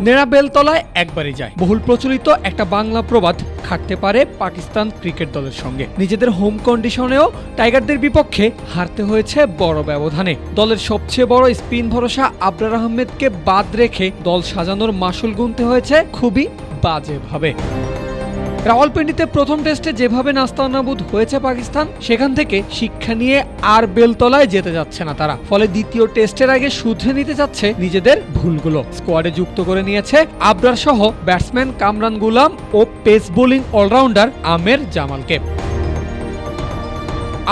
নেড়া বেলতলায় একবারই যায়। বহুল প্রচলিত একটা বাংলা প্রবাদ, খাটতে পারে পাকিস্তান ক্রিকেট দলের সঙ্গে। নিজেদের হোম কন্ডিশনেও টাইগারদের বিপক্ষে হারতে হয়েছে বড় ব্যবধানে। দলের সবচেয়ে বড় স্পিন ভরসা আবরার আহমেদকে বাদ রেখে দল সাজানোর মাসুল গুনতে হয়েছে খুবই বাজেভাবে। রাওয়ালপিন্ডিতে প্রথম টেস্টে যেভাবে নাস্তানাবুদ হয়েছে পাকিস্তান, সেখান থেকে শিক্ষা নিয়ে আর বেলতলায় যেতে যাচ্ছে না তারা। ফলে দ্বিতীয় টেস্টের আগে শুধরে নিতে যাচ্ছে নিজেদের ভুলগুলো। স্কোয়াডে যুক্ত করে নিয়েছে আবরার সহ ব্যাটসম্যান কামরান গুলাম ও পেস বোলিং অলরাউন্ডার আমের জামালকে।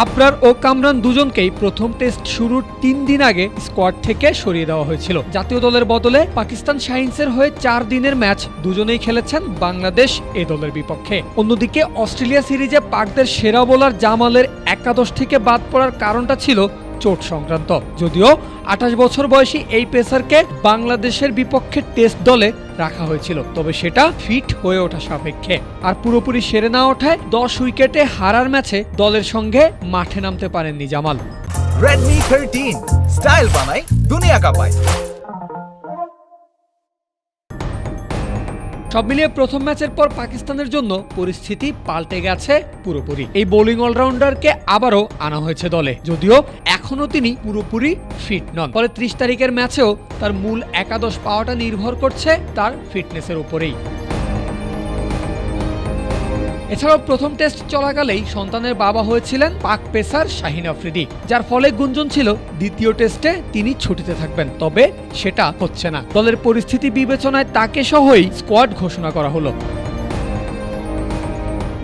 আবরার ও কামরান দুজনকেই প্রথম টেস্ট শুরুর তিন দিন আগে স্কোয়াড থেকে সরিয়ে দেওয়া হয়েছিল। জাতীয় দলের বদলে পাকিস্তান শাহিনসের হয়ে চার দিনের ম্যাচ দুজনেই খেলেছেন বাংলাদেশ এ দলের বিপক্ষে। অন্যদিকে অস্ট্রেলিয়া সিরিজে পাকদের সেরা বোলার জামালের একাদশ থেকে বাদ পড়ার কারণটা ছিল চোট সংক্রান্ত। যদিও আঠাশ বছর বয়সী এই পেসারকে বাংলাদেশের বিপক্ষে টেস্ট দলে রাখা হয়েছিল তবে সেটা ফিট হয়ে ওঠা সাপেক্ষে। আর পুরোপুরি সেরে না ওঠায় দশ উইকেটে হারার ম্যাচে দলের সঙ্গে মাঠে নামতে পারেননি জামাল। Redmi 13 স্টাইল বানাই দুনিয়া কাঁপায়। সব মিলিয়ে প্রথম ম্যাচের পর পাকিস্তানের জন্য পরিস্থিতি পাল্টে গেছে পুরোপুরি। এই বোলিং অলরাউন্ডারকে আবারও আনা হয়েছে দলে যদিও এখনও তিনি পুরোপুরি ফিট নন। ফলে ত্রিশ তারিখের ম্যাচেও তার মূল একাদশ পাওয়াটা নির্ভর করছে তার ফিটনেসের উপরেই। এছাড়াও প্রথম টেস্ট চলাকালেই সন্তানের বাবা হয়েছিলেন পাক পেসার শাহিন আফ্রিদি, যার ফলে গুঞ্জন ছিল দ্বিতীয় টেস্টে তিনি ছুটিতে থাকবেন, তবে সেটা হচ্ছে না। দলের পরিস্থিতি বিবেচনায় তাকে সহই স্কোয়াড ঘোষণা করা হলো।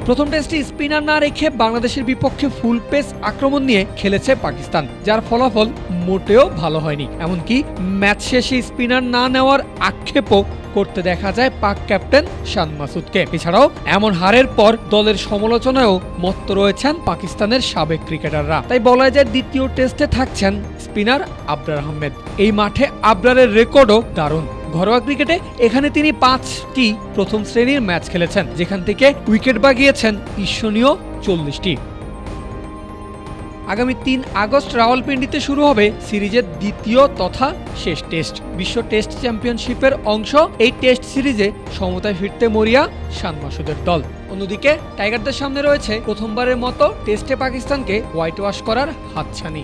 প্রথম টেস্টে স্পিনার না রেখে বাংলাদেশের বিপক্ষে ফুল পেস আক্রমণ নিয়ে খেলেছে পাকিস্তান, যার ফলাফল মোটেও ভালো হয়নি। এমনকি ম্যাচ শেষে স্পিনার না নেওয়ার আক্ষেপও করতে দেখা যায় পাক ক্যাপ্টেন শান মাসুদকে। এছাড়াও এমন হারের পর দলের সমালোচনায়ও মত্ত রয়েছেন পাকিস্তানের সাবেক ক্রিকেটাররা। তাই বলা যায় দ্বিতীয় টেস্টে থাকছেন স্পিনার আবরার আহমেদ। এই মাঠে আবরারের রেকর্ডও দারুণ। ঘরোয়া ক্রিকেটে এখানে তিনি পাঁচটি প্রথম শ্রেণির ম্যাচ খেলেছেন, যেখান থেকে উইকেট বাগিয়েছেন ঈর্ষণীয় চল্লিশটি। আগামী তিন আগস্ট রাওয়ালপিন্ডিতে শুরু হবে সিরিজের দ্বিতীয় তথা শেষ টেস্ট। বিশ্ব টেস্ট চ্যাম্পিয়নশিপের অংশ এই টেস্ট সিরিজে সমতায় ফিরতে মরিয়া শান মাসুদের দল। অন্যদিকে টাইগারদের সামনে রয়েছে প্রথমবারের মতো টেস্টে পাকিস্তানকে হোয়াইট ওয়াশ করার হাতছানি।